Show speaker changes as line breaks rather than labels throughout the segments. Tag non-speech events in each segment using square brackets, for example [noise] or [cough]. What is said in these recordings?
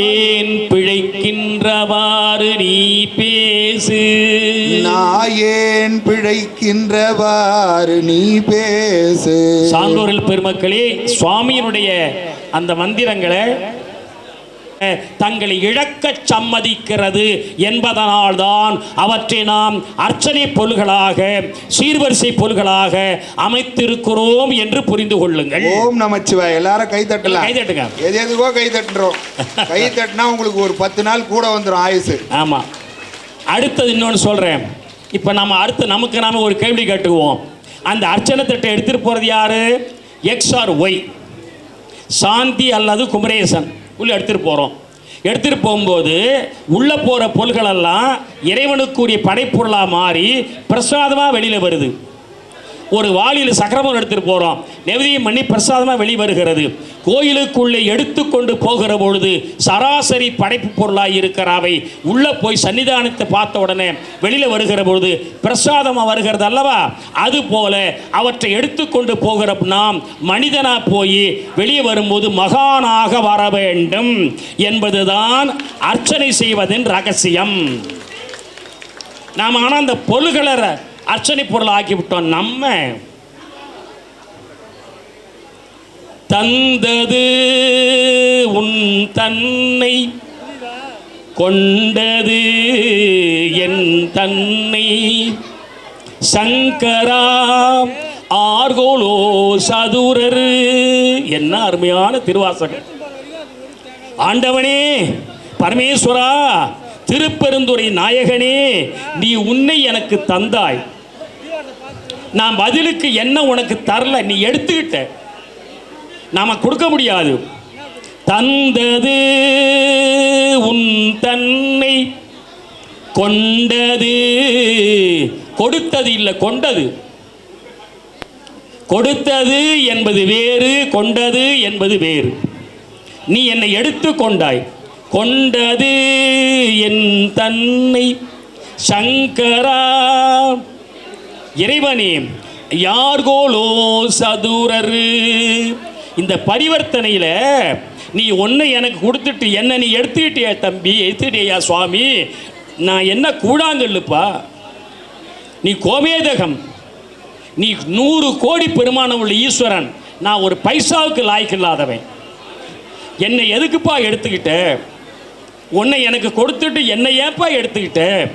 நாயேன் பிழைக்கின்றவாறு நீ பேசு?
நாயேன் பிழைக்கின்றவாறு நீ பேசு.
சான்றோரில் பெருமக்களே சுவாமியினுடைய அந்த மந்திரங்களை தங்களை இழக்கச் சம்மதிக்கிறது என்பதனால்தான் அவற்றை நாம் அர்ச்சனை பொருள்களாக சீர்வரிசை பொருள்களாக அமைத்திருக்கிறோம் என்று புரிந்து கொள்ளுங்கள்.
ஓம் நமச்சிவாய். எல்லாரும் கை தட்டலாம்
கை தட்டுங்க.
எது எதுக்கோ கை தட்டுறோம். [laughs] கை தட்டினா உங்களுக்கு ஒரு பத்து நாள் கூட வந்துடும் ஆயுசு.
ஆமாம் அடுத்தது இன்னொன்று சொல்கிறேன் இப்போ நம்ம அடுத்து நமக்கு நாம ஒரு கேள்வி கேட்டுக்குவோம். அந்த அர்ச்சனை தட்டை எடுத்துகிட்டு போகிறது யாரு? எக்ஸ் ஆர் ஒய் சாந்தி அல்லது குமரேசன். உள்ள எடுத்துகிட்டு போகிறோம் எடுத்துகிட்டு போகும்போது உள்ளே போகிற பொருள்களெல்லாம் இறைவனுக்குரிய படைப்பொருளாக மாறி பிரசாதமாக வெளியில் வருது. ஒரு வாளியில் சக்கரமும் எடுத்துகிட்டு போகிறோம் நெவதியும் பண்ணி பிரசாதமாக வெளிவருகிறது. கோயிலுக்குள்ளே எடுத்துக்கொண்டு போகிற பொழுது சராசரி படைப்பு பொருளாக இருக்கிற அவை உள்ளே போய் சன்னிதானத்தை பார்த்த உடனே வெளியில் வருகிற பொழுது பிரசாதமாக வருகிறது அல்லவா? அதுபோல அவற்றை எடுத்துக்கொண்டு போகிற நாம் மனிதனாக போய் வெளியே வரும்போது மகானாக வர வேண்டும் என்பதுதான் அர்ச்சனை செய்வதின் ரகசியம். நாம் ஆனால் அந்த பொருள்களை அர்ச்சனை பொருள் ஆக்கிவிட்டோம் நம்ம. தந்தது உன் தன்னை கொண்டது என் தன்னை. சங்கரா ஆர்கோலோ சதுரர். என்ன அருமையான திருவாசகம். ஆண்டவனே பரமேஸ்வரா திருப்பெருந்துறை நாயகனே நீ உன்னை எனக்கு தந்தாய். நான் பதிலுக்கு என்ன உனக்கு தரல நீ எடுத்துக்கிட்ட. நாம கொடுக்க முடியாது. தந்தது உன் தன்னை கொண்டது. கொடுத்தது இல்லை கொண்டது. கொடுத்தது என்பது வேறு கொண்டது என்பது வேறு. நீ என்னை எடுத்து கொண்டாய் கொண்டது என் தன்னை. சங்கரா இறைவனே யார்கோலோ சதுரரு. இந்த பரிவர்த்தனையில் நீ ஒன்று எனக்கு கொடுத்துட்டு என்ன நீ எடுத்துக்கிட்டியா தம்பி எடுத்துக்கிட்டியா சுவாமி? நான் என்ன கூழாங்கல்லுப்பா? நீ கோமேதகம். நீ நூறு கோடி பெருமானம் உள்ள ஈஸ்வரன். நான் ஒரு பைசாவுக்கு லாய்க்கு இல்லாதவன் என்னை எதுக்குப்பா எடுத்துக்கிட்ட? உன்னை எனக்கு கொடுத்துட்டு என்னை ஏப்பா எடுத்துக்கிட்ட?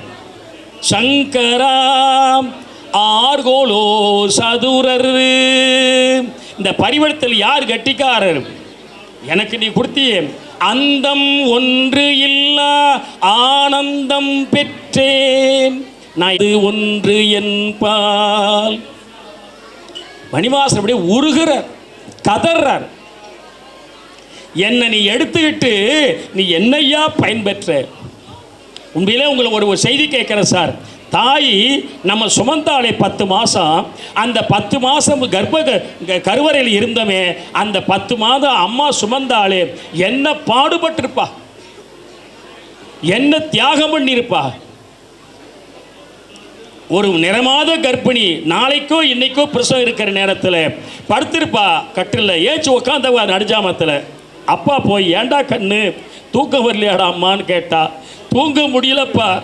சங்கரா ஆர்கோலோ சதுரர். இந்த பரிவர்த்தல் யார் கட்டிக்காரர்? எனக்கு நீ கொடுத்தியே. அந்தம் ஒன்று இல்லா ஆனந்தம் பெற்றேன். நான் இது ஒன்று என்பால். மணிவாசன் அப்படியே உருகிறார் கதறார் என்னை நீ எடுத்துக்கிட்டு நீ என்னையா பயன்பெற்ற? உண்மையிலே உங்களை ஒரு ஒரு செய்தி கேட்குறேன் சார். தாய் நம்ம சுமந்தாளே பத்து மாதம் அந்த பத்து மாதம் கர்ப்ப க- கருவறையில் இருந்தமே அந்த பத்து மாதம் அம்மா சுமந்தாளே என்ன பாடுபட்டிருப்பா? என்ன தியாகம் பண்ணியிருப்பா? ஒரு நிறமாத கர்ப்பிணி நாளைக்கோ இன்னைக்கோ பிரசவம் இருக்கிற நேரத்தில் படுத்திருப்பா கட்டில் ஏச்சு உட்காந்தவா நடுஜாமத்தில். அப்பா போய் ஏண்டா கண்ணு? தூக்கம் வரலையாடா அம்மான்னு கேட்டா தூங்க முடியலப்பா.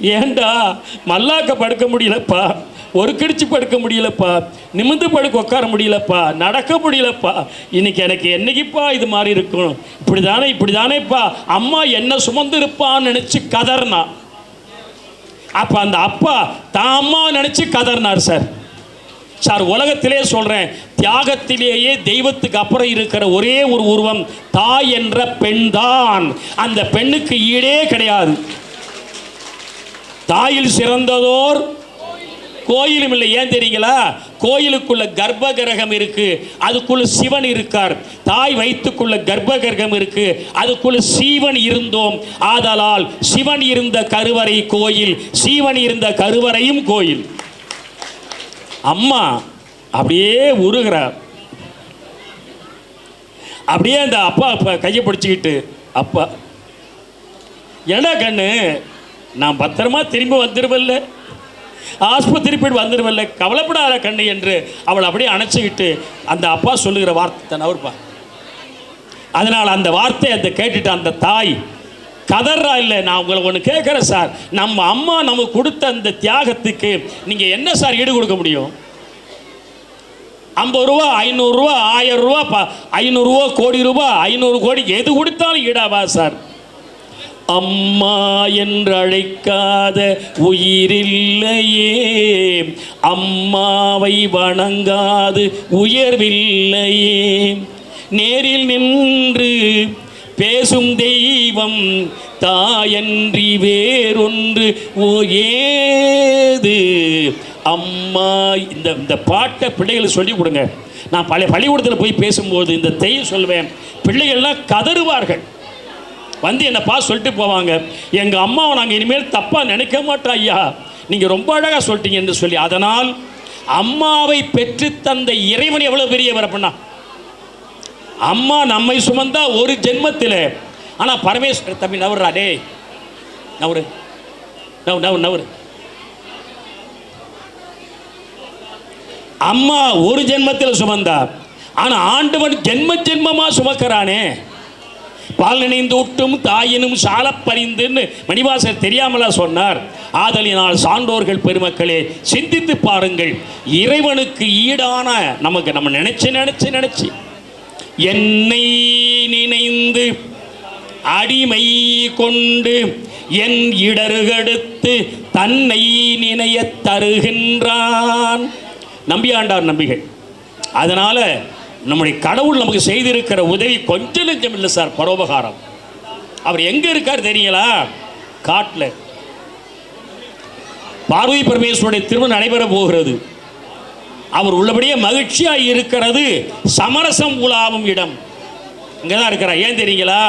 ஏண்டா? மல்லாக்க படுக்க முடியலப்பா. ஒரு கிடிச்சு படுக்க முடியலப்பா. நிமிந்து படுக்க உட்கார முடியலப்பா. நடக்க முடியலப்பா. இன்னைக்கு எனக்கு என்னைக்குப்பா இது மாதிரி இருக்கும்? இப்படி தானே இப்படி தானேப்பா அம்மா என்ன சுமந்து இருப்பான்னு நினச்சி கதறினா. அப்போ அந்த அப்பா தான் அம்மா நினச்சி கதறினார் சார். சார் உலகத்திலே சொல்கிறேன் தியாகத்திலேயே தெய்வத்துக்கு அப்புறம் இருக்கிற ஒரே ஒரு உருவம் தாய் என்ற பெண்தான். அந்த பெண்ணுக்கு ஈடே கிடையாது. தாயில் சிறந்ததோர் கோயிலும் இல்லை. ஏன் தெரியுங்களா? கோயிலுக்குள்ள கர்ப்ப கிரகம் இருக்கு. அதுக்குள்ள சிவன் இருக்கார். தாய் வைத்துக்குள்ள கர்ப்ப கிரகம் இருக்கு. அதுக்குள்ள சீவன் இருந்தோம். ஆதலால் சிவன் இருந்த கருவறை கோயில் சீவன் இருந்த கருவறையும் கோயில். அம்மா அப்படியே உருகிறார். அப்படியே அந்த அப்பா அப்பா கையை பிடிச்சிக்கிட்டு அப்பா என்னடா கண்ணு? நான் பத்திரமா திரும்பி வந்துடுவல்ல ஆஸ்பத்திரி போய் வந்துடுவல்ல கவலைப்படாத கண்ணு என்று அவளை அப்படியே அணைச்சிக்கிட்டு அந்த அப்பா சொல்லுகிற வார்த்தை நவர்ப்பா அதனால் அந்த வார்த்தை அந்த கேட்டுட்டு அந்த தாய் கதறா இல்லை நான் உங்களை ஒன்று கேட்குறேன் சார். நம்ம அம்மா நமக்கு கொடுத்த அந்த தியாகத்துக்கு நீங்கள் என்ன சார் ஈடு கொடுக்க முடியும்? ஐம்பது ரூபா ஐநூறுரூவா ஆயிரம் ரூபா ப ஐநூறுரூவா கோடி ரூபா ஐநூறு கோடி எது கொடுத்தாலும் ஈடாவா சார்? அம்மா என்று அழைக்காத உயிரில்லையே. அம்மாவை வணங்காது உயர்வில்லையே. நேரில் நின்று பேசும் தெய்வம் தாயன்றி வேறொன்று ஓ- ஏது? அம்மா இந்த இந்த பாட்டை பிள்ளைகளுக்கு சொல்லிக் கொடுங்க. நான் பழைய பள்ளிக்கூடத்தில் போய் பேசும்போது இந்த தெய்யம் சொல்வேன் பிள்ளைகள்லாம் கதறுவார்கள். வந்து என்னப்பா சொல்லிட்டு போவாங்க. எங்கள் அம்மாவை நாங்கள் இனிமேல் தப்பாக நினைக்க மாட்டோம் ஐயா. நீங்கள் ரொம்ப அழகாக சொல்லிட்டீங்க என்று சொல்லி அதனால் அம்மாவை பெற்று தந்த இறைவன் எவ்வளோ பெரியவர் அப்படின்னா அம்மா நம்மை சுமந்தா ஒரு ஜென்மத்தில். ஆனால் பரமேஸ்வரர் தம்பி நவர்றா டே நவரு நவ் நவ் நவரு அம்மா ஒரு ஜென்மத்தில் சுமந்தா ஆனால் ஆண்டவன் ஜென்ம ஜென்மமாக சுமக்கிறானே. பால் நினைந்து ஊட்டும் தாயினும் சாலப்பறிந்துன்னு மணிவாசர் தெரியாமலா சொன்னார். ஆதலினால் சான்றோர்கள் பெருமக்களே சிந்தித்து பாருங்கள். இறைவனுக்கு ஈடான நமக்கு நம்ம நினைச்சு நினைச்சு நினைச்சு. என்னை நினைந்து அடிமை கொண்டு என் இடருகடுத்து தன்னை நினையத் தருகின்றான். நம்பியாண்டார் நம்பிகள். அதனால் நம்முடைய கடவுள் நமக்கு செய்திருக்கிற உதவி கொஞ்சம் நெஞ்சம் இல்லை சார் பரோபகாரம். அவர் எங்கே இருக்கார் தெரியுங்களா? காட்டில். பார்வதி பரமேஸ்வருடைய திருமணம் நடைபெற போகிறது. அவர் உள்ளபடியே மகிழ்ச்சியாக இருக்கிறது சமரசம் உலாவும் இடம். இங்கே தான் இருக்கிறார். ஏன் தெரியுங்களா?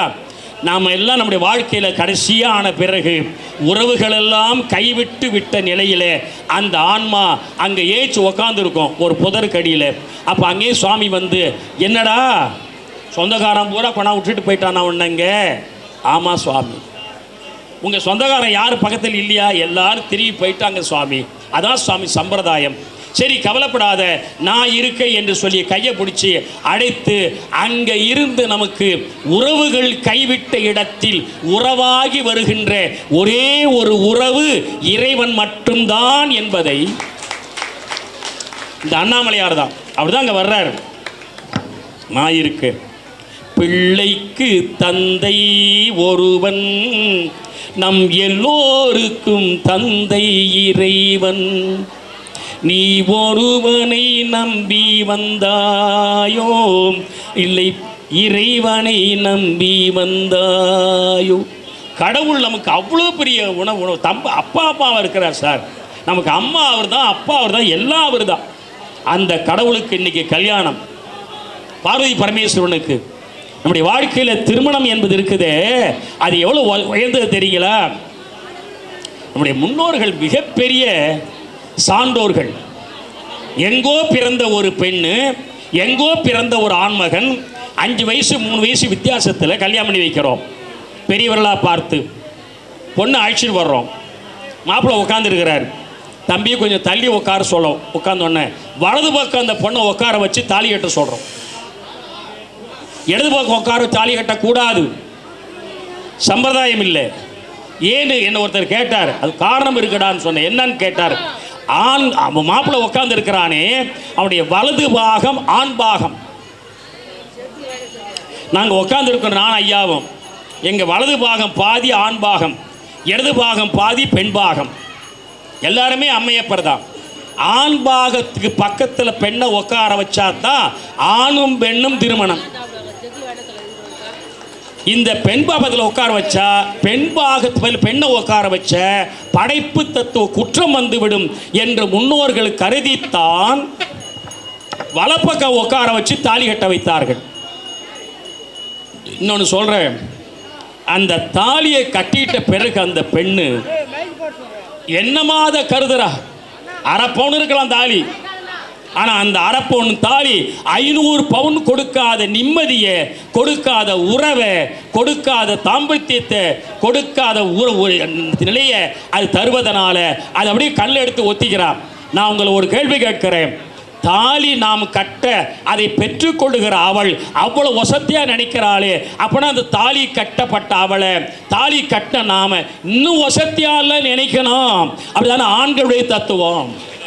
நாம் எல்லாம் நம்முடைய வாழ்க்கையில் கடைசியாக ஆன பிறகு உறவுகள் எல்லாம் கைவிட்டு விட்ட நிலையில் அந்த ஆன்மா அங்கே ஏச்சு உக்காந்துருக்கும் ஒரு புதற்கடியில் அப்போ அங்கேயே சுவாமி வந்து என்னடா? சொந்தக்காரன் பூரா கொண்டா விட்டுட்டு போயிட்டானா உன்னங்க ஆமாம் சுவாமி. உங்கள் சொந்தக்காரன் யார் பக்கத்தில் இல்லையா? எல்லாரும் திரும்பி போயிட்டாங்க சுவாமி. அதான் சுவாமி சம்பிரதாயம். சரி கவலைப்படாத நான் இருக்க என்று சொல்லி கையை பிடிச்சி அழைத்து அங்கே இருந்து நமக்கு உறவுகள் கைவிட்ட இடத்தில் உறவாகி வருகின்ற ஒரே ஒரு உறவு இறைவன் மட்டும்தான் என்பதை இந்த அண்ணாமலையார் தான். அவர் தான் அங்கே வர்றாரு. நான் இருக்கு பிள்ளைக்கு தந்தை ஒருவன் நம் எல்லோருக்கும் தந்தை இறைவன். நீ ஒருவனை நம்பி வந்தாயோ? இல்லை இறைவனை நம்பி வந்தாயோ? கடவுள் நமக்கு அவ்வளோ பெரிய உணவு உணவு. தம்ப அப்பா அப்பாவாக இருக்கிறார் சார். நமக்கு அம்மா அவர் தான் அப்பா அவர் தான் எல்லாம் அவர் தான் அந்த கடவுளுக்கு இன்னைக்கு கல்யாணம். பார்வதி பரமேஸ்வரனுக்கு. நம்முடைய வாழ்க்கையில் திருமணம் என்பது இருக்குதே. அது எவ்வளோ உயர்ந்தது தெரியுங்களா? நம்முடைய முன்னோர்கள் மிகப்பெரிய சான்றோர்கள். எங்கோ பிறந்த ஒரு பெண்ணு எங்கோ பிறந்த ஒரு ஆண்மகன் அஞ்சு வயசு மூணு வயசு வித்தியாசத்தில் கல்யாணம் பண்ணி வைக்கிறோம். பெரியவர்களாக பார்த்து பொண்ணு அழைச்சிட்டு வர்றோம் மாப்பிள்ளை உட்காந்துருக்கிறார் தம்பியை கொஞ்சம் தள்ளி உட்கார சொல்லும். உட்காந்தோடனே வலது பக்கம் அந்த பொண்ணை உட்கார வச்சு தாலி கட்ட சொல்கிறோம் இடது பக்கம் உட்கார தாலி கட்டக்கூடாது. சம்பிரதாயம் இல்லை. ஏன்னு என்ன ஒருத்தர் கேட்டார். அது காரணம் இருக்குடான்னு சொன்னேன். என்னன்னு கேட்டார். ஆண் அவன் மாப்பிள்ளை உட்கார்ந்து இருக்கிறானே அவனுடைய வலது பாகம் ஆண் பாகம். நாங்கள் உட்கார்ந்து இருக்கிறோம் நான் ஐயாவும். எங்கள் வலது பாகம் பாதி ஆண் பாகம் இடது பாகம் பாதி பெண் பாகம். எல்லாருமே அம்மையப்பர் தான். ஆண் பாகத்துக்கு பக்கத்தில் பெண்ணை உட்கார வச்சா தான் ஆணும் பெண்ணும் திருமணம். இந்த பெண் பாகத்தில் உட்கார வச்சா பெண் பாகத்தில் பெண்ணை உட்கார வச்ச படைப்பு தத்துவ குற்றம் வந்துவிடும் என்று முன்னோர்கள் கருதித்தான் வலப்பக்கம் உட்கார வச்சு தாலி கட்ட வைத்தார்கள். இன்னொன்று சொல்கிறேன் அந்த தாலியை கட்டிட்ட பிறகு அந்த பெண்ணு என்னமாத கருதுறா? அரை பவுன் இருக்கலாம் தாலி. ஆனால் அந்த அரை தாலி ஐநூறு பவுன் கொடுக்காத நிம்மதியை கொடுக்காத உறவை கொடுக்காத தாம்பத்தியத்தை கொடுக்காத உற நிலையை அது தருவதனால அது அப்படியே கல் எடுத்து ஒத்திக்கிறான். நான் உங்களை ஒரு கேள்வி கேட்கிறேன். தாலி நாம் கட்ட அதை பெற்றுக்கொள்ளுகிற அவள் அவ்வளோ வசத்தியாக நினைக்கிறாளே. அப்பனா அந்த தாலி கட்டப்பட்ட அவளை தாலி கட்ட நாம இன்னும் வசதியால நினைக்கணும். அப்படிதானே ஆண்களுடைய தத்துவம்.